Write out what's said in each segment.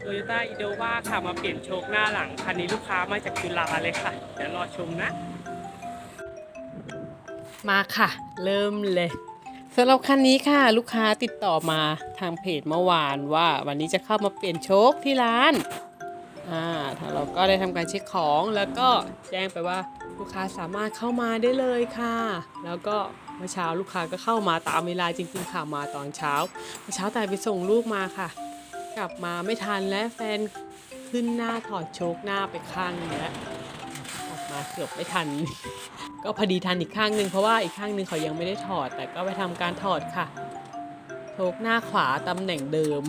โตโยต้าอีโดวาค่ะมาเปลี่ยนโชคหน้าหลัง คันนี้ลูกค้ามาจากจุฬาเลยค่ะ เดี๋ยวรอชมนะ มาค่ะ เริ่มเลยสำหรับคันนี้ค่ะ ลูกค้าติดต่อมาทางเพจเมื่อวานว่าวันนี้จะเข้ามาเปลี่ยนโชคที่ร้านอ่าทางเราก็ได้ทำการเช็คของแล้วก็แจ้งไปว่าลูกค้าสามารถเข้ามาได้เลยค่ะ แล้วก็เมื่อเช้าลูกค้าก็เข้ามาตามเวลาจริงๆค่ะมาตอนเช้าเมื่อเช้าแต่ไปส่งลูกมาค่ะ กลับมาไม่ทันและแฟนขึ้นหน้าถอดโชคหน้าไปข้างนึงแล้วออกมาเกือบไม่ทัน ก็พอดีทันอีกข้างนึงเพราะว่าอีกข้างนึงเขายังไม่ได้ถอด แต่ก็ไปทำการถอดค่ะ โชคหน้าขวาตำแหน่งเดิม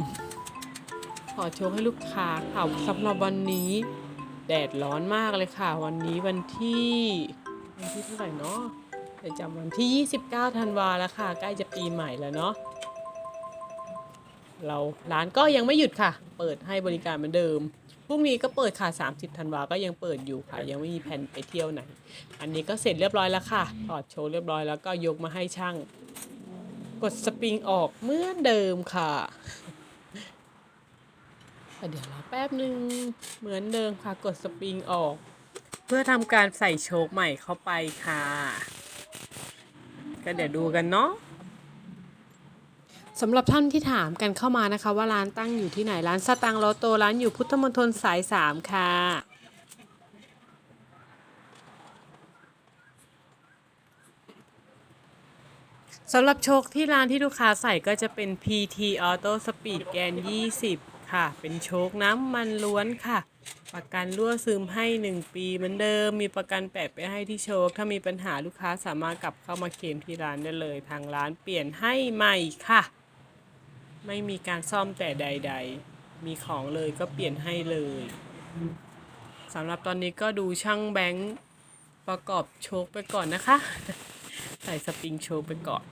ถอดโชคให้ลูกค้าค่ะสำหรับวันนี้แดดร้อนมากเลยค่ะ วันนี้วันที่วันที่เท่าไหร่เนาะเดี๋ยวจำวันที่ 29 ธันวาแล้วค่ะ ใกล้จะปีใหม่แล้วเนาะ เราร้านก็ยังไม่หยุดค่ะ เปิดให้บริการเหมือนเดิมพรุ่งนี้ก็เปิดค่ะ 30ธันวาก็ยังเปิดอยู่ค่ะ ยังไม่มีแผนไปเที่ยวไหน อันนี้ก็เสร็จเรียบร้อยแล้วค่ะถอดโชว์เรียบร้อยแล้วก็ยกมาให้ช่าง กดสปริงออกเหมือนเดิมค่ะเดี๋ยวรอแป๊บหนึ่งเหมือนเดิมค่ะ กดสปริงออก เพื่อทำการใส่โชคใหม่เข้าไปค่ะ ก็เดี๋ยวดูกันเนาะ สำหรับท่านที่ถามกันเข้ามานะคะว่าร้านตั้งอยู่ที่ไหนร้านสตังค์โลโตร้านอยู่พุทธมณฑลสาย 3 ค่ะ สำหรับโชคที่ร้านที่ลูกค้าใส่ก็จะเป็น PT Auto Speed แกน20 ค่ะ เป็นโชคน้ำมันล้วนค่ะ ประกันรั่วซึมให้ 1 ปีเหมือนเดิม มีประกันแปะไปให้ที่โชค ถ้ามีปัญหาลูกค้าสามารถกลับเข้ามาเคลมที่ร้านได้เลย ทางร้านเปลี่ยนให้ใหม่ค่ะ ไม่มีการซ่อมแต่ใด ๆ มีของเลยก็เปลี่ยนให้เลยสำหรับตอนนี้ก็ดูช่างแบงค์ประกอบโชคไปก่อนนะคะ ใส่สปริงโชคไปก่อน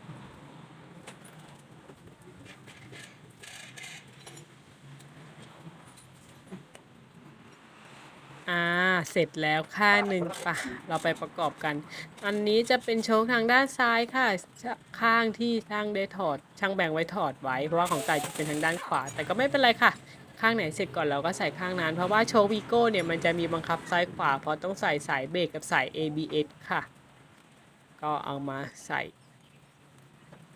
อ่า เสร็จแล้วค่าหนึ่งปะเราไปประกอบกัน อันนี้จะเป็นโชคทางด้านซ้ายค่ะ ข้างที่ช่างได้ถอด ช่างแบ่งไว้ถอดไว้ เพราะว่าของไก่จะเป็นทางด้านขวา แต่ก็ไม่เป็นไรค่ะ ข้างไหนเสร็จก่อนเราก็ใส่ข้างนั้น เพราะว่าโชควีโก้เนี่ยมันจะมีบังคับซ้ายขวา เพราะต้องใส่สายเบรกกับสาย ABS ค่ะ ก็เอามาใส่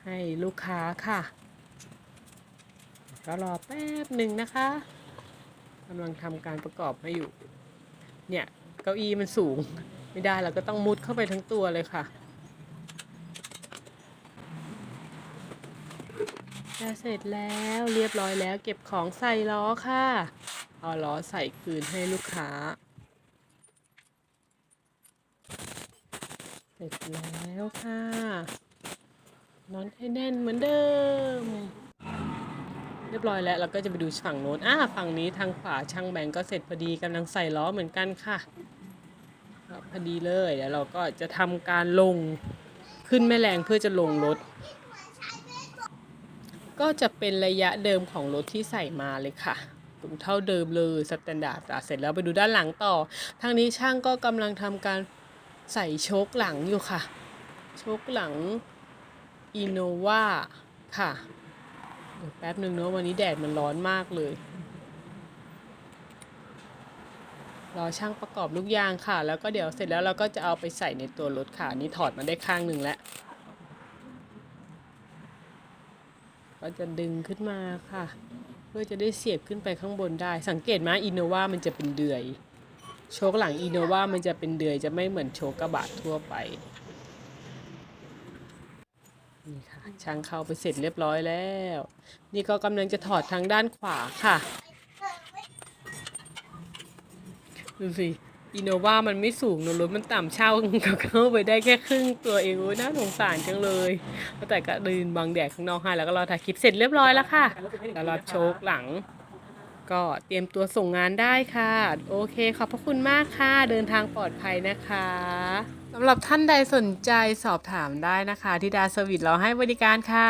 ให้ลูกค้าค่ะ ก็รอแป๊บหนึ่งนะคะกำลังทำการประกอบให้อยู่ เนี่ยเก้าอี้มันสูงไม่ได้เราก็ต้องมุดเข้าไปทั้งตัวเลยค่ะจะเสร็จแล้วเรียบร้อยแล้ว เก็บของใส่ล้อค่ะ เอาล้อใส่คืนให้ลูกค้า เสร็จแล้วค่ะนอนให้แน่นเหมือนเดิม เรียบร้อยแล้วเราก็จะไปดูฝั่งโน้นอ่าฝั่งนี้ทางขวาช่างแบงก์ก็เสร็จพอดีกำลังใส่ล้อเหมือนกันค่ะพอดีเลยเดี๋ยวเราก็จะทำการลงขึ้นแม่แรงเพื่อจะลงรถ ก็จะเป็นระยะเดิมของรถที่ใส่มาเลยค่ะตรงเท่าเดิมเลยสแตนดาร์ดเสร็จแล้วไปดูด้านหลังต่อ ทางนี้ช่างก็กำลังทำการใส่โชคหลังอยู่ค่ะ โชคหลังอินโนวาค่ะ เดี๋ยวแป๊บหนึ่งเนอะวันนี้แดดมันร้อนมากเลย รอช่างประกอบลูกยางค่ะ แล้วก็เดี๋ยวเสร็จแล้วเราก็จะเอาไปใส่ในตัวรถค่ะอันนี่ถอดมาได้ข้างหนึ่งแล้ว ก็จะดึงขึ้นมาค่ะ เพื่อจะได้เสียบขึ้นไปข้างบนได้ สังเกตไหมอินโนวามันจะเป็นเดือย โชคหลังอินโนวามันจะเป็นเดือยจะไม่เหมือนโชคกระบะทั่วไป นี่ค่ะช่างเข้าไปเสร็จเรียบร้อยแล้ว นี่ก็กำลังจะถอดทางด้านขวาค่ะดูสิอินโนวามันไม่สูงนะรถมันต่ำเช่าก็เข้าไปได้แค่ครึ่งตัวเองโอ้ยน่าสงสารจังเลยแต่ก็เดินบังแดดข้างนอกให้แล้วก็รอถ่ายคลิปเสร็จเรียบร้อยแล้วค่ะแล้วรอโชคหลัง ก็เตรียมตัวส่งงานได้ค่ะ โอเคขอบพระคุณมากค่ะ เดินทางปลอดภัยนะคะสำหรับท่านใดสนใจสอบถามได้นะคะที่ดาสวิตเราให้บริการค่ะ